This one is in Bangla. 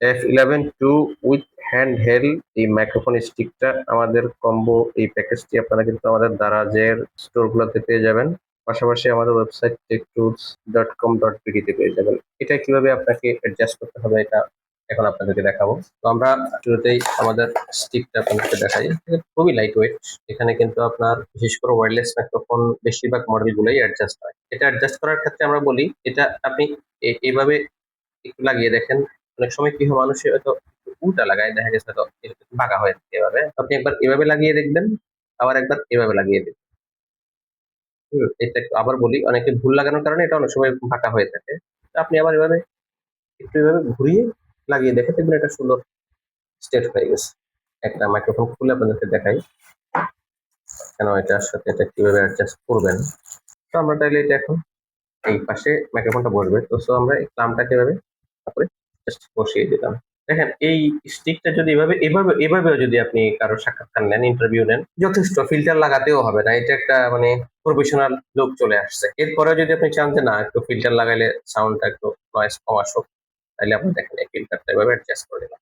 F eleven two with hand held এই মাইক্রোফোন স্টিকটা আমাদের কম্বো এই প্যাকেজটি আপনারা কিন্তু আমাদের দারাজের স্টোরগুলোতে পেয়ে যাবেন। পাশাপাশি আমাদের website techtools dot com dot তে পেয়ে যাবেন। এটা কীভাবে আপনাকে অ্যাডজাস্ট করতে হবে এটা এখন আপনাদেরকে দেখাবো। তো আমরা শুরুতেই আমাদের স্টিকটা আপনাদেরকে দেখাই। খুবই লাইট ওয়েট এখানে কিন্তু আপনার, বিশেষ করে ওয়্যারলেস মাইক্রোফোন বেশিরভাগ মডেলগুলোই অ্যাডজাস্ট হয়। এটা অ্যাডজাস্ট করার ক্ষেত্রে আমরা বলি, এটা আপনি এইভাবে একটু লাগিয়ে দেখেন। অনেক সময় কি হয় মানুষের হয়তো উল্টা লাগায় দেখা গেছে হয়তো বাঁকা হয়ে থাকে এভাবে। আপনি একবার এভাবে লাগিয়ে দেখবেন আবার একবার এভাবে লাগিয়ে দেখবেন। হুম, এটা আবার বলি অনেকে ভুল লাগানোর কারণে এটা অনেক সময় ফাঁকা হয়ে থাকে। আপনি আবার এভাবে একটু এভাবে ঘুরিয়ে লাগিয়ে দেখে দেখবেন এটা সুন্দর স্টেট হয়ে গেছে। একটা মাইক্রোফোন খুলে আপনাদেরকে দেখাই। কেন এটার সাথে এটা কীভাবে অ্যাডজাস্ট করবেন? তো আমরা তাহলে এটা এখন এই পাশে মাইক্রোফোনটা বসবে। তো সো আমরা এই ক্লামটাকে এভাবে তারপরে বসিয়ে দিলাম। দেখেন, এই স্টিকটা যদি এভাবে এভাবে, এভাবেও যদি আপনি কারও সাক্ষাৎকার নেন ইন্টারভিউ নেন, যথেষ্ট ফিল্টার লাগাতেও হবে না। এটা একটা মানে প্রফেশনাল লোক চলে আসছে। এরপরে যদি আপনি চান যে না, একটু ফিল্টার লাগাইলে সাউন্ডটা একটু নয়েস কম আসুক, তাহলে আপনি দেখেন এই ফিল্টারটা এভাবে অ্যাডজাস্ট করে দিলাম।